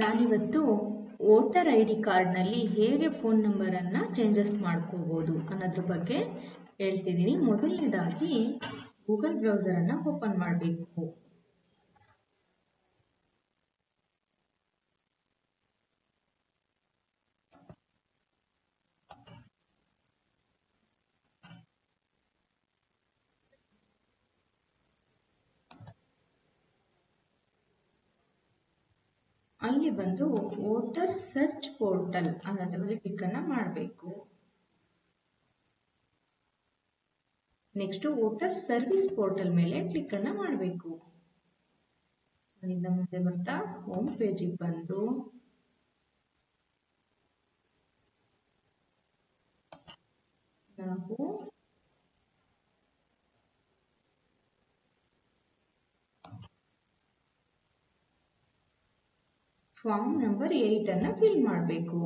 ನಾನಿವತ್ತು voter I D ಕಾರ್ಡ್ನಲ್ಲಿ ಹೇಗೆ ಫೋನ್ ನಂಬರನ್ನು ಚೇಂಜಸ್ ಮಾಡ್ಕೋಬೋದು ಅನ್ನೋದ್ರ ಬಗ್ಗೆ ಹೇಳ್ತಿದ್ದೀನಿ. ಮೊದಲನೇದಾಗಿ ಗೂಗಲ್ ಬ್ರೌಸರನ್ನು ಓಪನ್ ಮಾಡಬೇಕು. ಅಲ್ಲಿ ಬಂದು ವೋಟರ್ ಸರ್ಚ್ ಪೋರ್ಟಲ್ ಅನ್ನೋದ್ರ ಮೇಲೆ ಕ್ಲಿಕ್ ಅನ್ನ ಮಾಡಬೇಕು. ನೆಕ್ಸ್ಟ್ ವೋಟರ್ ಸರ್ವಿಸ್ ಪೋರ್ಟಲ್ ಮೇಲೆ ಕ್ಲಿಕ್ ಅನ್ನ ಮಾಡಬೇಕು. ಅಲ್ಲಿಂದ ಮುಂದೆ ಬರ್ತಾ ಹೋಮ್ ಪೇಜಿಗೆ ಬಂದು. ನಾವು ಫಾರ್ಮ್ ನಂಬರ್ ಏಟ್ ಅನ್ನ ಫಿಲ್ ಮಾಡಬೇಕು.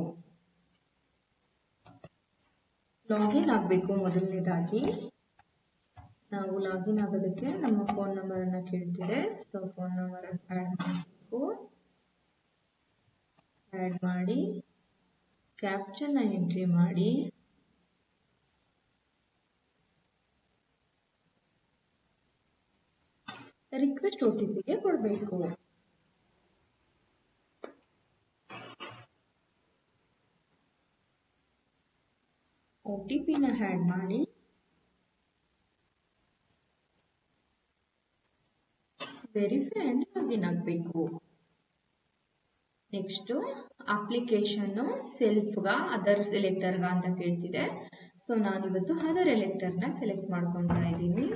ಲಾಗಿನ್ ಆಗಬೇಕು ಮೊದಲನೇದಾಗಿ. ನಾವು ಲಾಗಿನ್ ಆಗೋದಕ್ಕೆ ನಮ್ಮ ಫೋನ್ ನಂಬರ್ ಅನ್ನ ಕೇಳ್ತಿದೆ ಸೊ ಫೋನ್ ನಂಬರ್ ಆ್ಯಡ್ ಮಾಡಬೇಕು. ಆ್ಯಡ್ ಮಾಡಿ ಕ್ಯಾಪ್ಚನ್ನ ಎಂಟ್ರಿ ಮಾಡಿ. ರಿಕ್ವೆಸ್ಟ್ ಒ ಟಿ ಪಿಗೆ ಕೊಡಬೇಕು. ಒ ಟಿ ಪಿನ ಹ್ಯಾಡ್ ಮಾಡಿ. ವೆರಿಫೈ ಅಂಡ್ ಲಾಗಿನ್ ಆಗಬೇಕು. ಅಪ್ಲಿಕೇಶನ್ನು ಗ ಅದರ್ ಸೆಲೆಕ್ಟರ್ಗ ಅಂತ ಕೇಳ್ತಿದೆ. ಸೊ ನಾನಿವತ್ತು ಅದರ್ ಎಲೆಕ್ಟರ್ನ ಸೆಲೆಕ್ಟ್ ಮಾಡ್ಕೊತಾ ಇದ್ದೀನಿ.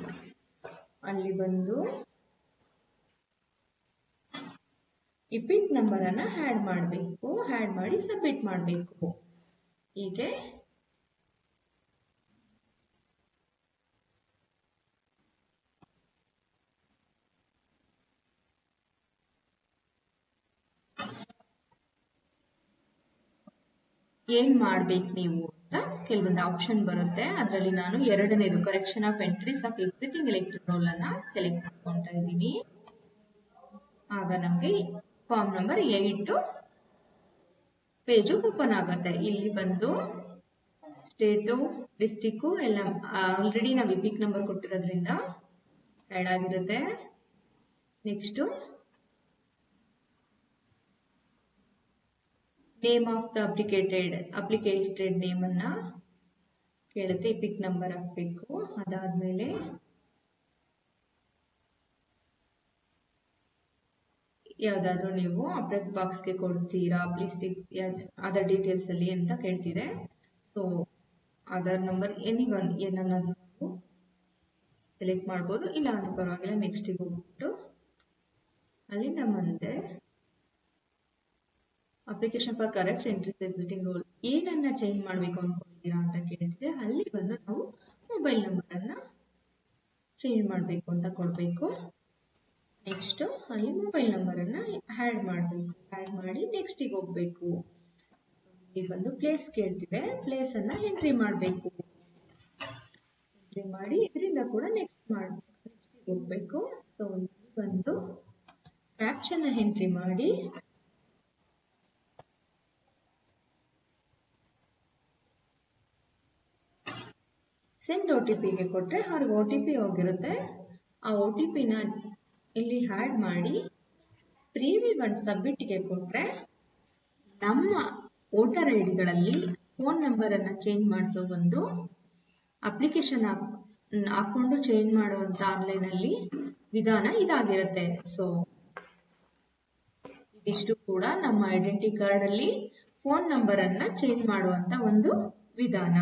ಅಲ್ಲಿ ಬಂದು ಇಪಿಕ್ ನಂಬರನ್ನು ಹ್ಯಾಡ್ ಮಾಡಬೇಕು. ಹ್ಯಾಡ್ ಮಾಡಿ ಸಬ್ಮಿಟ್ ಮಾಡಬೇಕು. ಹೀಗೆ ಏನ್ ಮಾಡ್ಬೇಕು ನೀವು ಅಂತ ಕೆಲವೊಂದು ಆಪ್ಷನ್ ಬರುತ್ತೆ. ಅದರಲ್ಲಿ ನಾನು ಎರಡನೇದು correction of entries of existing electoral roll ಅನ್ನ ಸೆಲೆಕ್ಟ್ ಮಾಡ್ಕೊತಾ ಇದ್ದೀನಿ. ಆಗ ನಮಗೆ form number eight page open ಆಗುತ್ತೆ. ಇಲ್ಲಿ ಬಂದು ಸ್ಟೇಟು ಡಿಸ್ಟಿಕ್ಕು ಎಲ್ಲ ಆಲ್ರೆಡಿ ನಾವು ಇಪಿಕ್ ನಂಬರ್ ಕೊಟ್ಟಿರೋದ್ರಿಂದ ಆ್ಯಡ್ ಆಗಿರುತ್ತೆ. Next name of the applicant applicant ನೇಮನ್ನ ಕೇಳುತ್ತೆ ಪಿಕ್ ನಂಬರ್ ಹಾಕಬೇಕು. ಅದಾದ್ಮೇಲೆ ಯಾವುದಾದ್ರೂ ನೀವು ಅಪ್ಡೇಟ್ ಬಾಕ್ಸ್ಗೆ ಕೊಡ್ತೀರಾ ಪ್ಲೀಸ್ಟಿಕ್ ಅದರ್ ಡೀಟೇಲ್ಸ್ ಅಲ್ಲಿ ಅಂತ ಕೇಳ್ತಿದೆ so Aadhaar number any one ಏನನ್ನಾದ್ರೂ select ಮಾಡ್ಬೋದು. ಇಲ್ಲ ಅಂದ್ರೆ ಪರವಾಗಿಲ್ಲ ನೆಕ್ಸ್ಟಿಗೆ ಹೋಗ್ಬಿಟ್ಟು ಅಲ್ಲಿಂದ ಮುಂದೆ application for correct entries existing roll ಏನನ್ನ ಚೇಂಜ್ ಮಾಡಬೇಕು ಅನ್ಕೊಂಡಿದ್ದೀರಾ ಅಂತ ಕೇಳ್ತಿದೆ ಅಲ್ಲಿ ಬಂದು ನಾವು ಮೊಬೈಲ್ ನಂಬರನ್ನು ಚೇಂಜ್ ಮಾಡಬೇಕು ಅಂತ ಕೊಡಬೇಕು. ನೆಕ್ಸ್ಟ್ ಅಲ್ಲಿ ಮೊಬೈಲ್ ನಂಬರನ್ನು ಹ್ಯಾಡ್ ಮಾಡಬೇಕು. ಹ್ಯಾಡ್ ಮಾಡಿ ನೆಕ್ಸ್ಟಿಗೆ ಹೋಗಬೇಕು. ಇಲ್ಲಿ ಬಂದು ಪ್ಲೇಸ್ ಕೇಳ್ತಿದೆ. ಪ್ಲೇಸ್ ಅನ್ನ ಎಂಟ್ರಿ ಮಾಡಬೇಕು. ಎಂಟ್ರಿ ಮಾಡಿ ಇದರಿಂದ ಕೂಡ ನೆಕ್ಸ್ಟ್ ಮಾಡಬೇಕು. ನೆಕ್ಸ್ಟಿಗೆ ಹೋಗಬೇಕು. ಸೊ ಬಂದು ಕ್ಯಾಪ್ಷನ್ ಎಂಟ್ರಿ ಮಾಡಿ. ಸೆಂಡ್ ಒ ಟಿ ಪಿಗೆ ಕೊಟ್ಟರೆ ಅವ್ರಿಗೆ ಒ ಟಿ ಪಿ ಹೋಗಿರುತ್ತೆ. ಆ ಒ ಟಿ ಪಿನ ಇಲ್ಲಿ ಹ್ಯಾಡ್ ಮಾಡಿ ಪ್ರೀವಿ ಒಂದು ಸಬ್ಮಿಟ್ಗೆ ಕೊಟ್ಟರೆ ನಮ್ಮ ವೋಟರ್ ಐ ಡಿಗಳಲ್ಲಿ ಫೋನ್ ನಂಬರನ್ನು ಚೇಂಜ್ ಮಾಡಿಸೋ ಒಂದು ಅಪ್ಲಿಕೇಶನ್ ಹಾಕೊಂಡು ಚೇಂಜ್ ಮಾಡುವಂಥ ಆನ್ಲೈನಲ್ಲಿ ವಿಧಾನ ಇದಾಗಿರುತ್ತೆ. ಸೊ ಇದಿಷ್ಟು ಕೂಡ ನಮ್ಮ ಐಡೆಂಟಿ ಕಾರ್ಡಲ್ಲಿ ಫೋನ್ ನಂಬರನ್ನು ಚೇಂಜ್ ಮಾಡುವಂಥ ಒಂದು ವಿಧಾನ.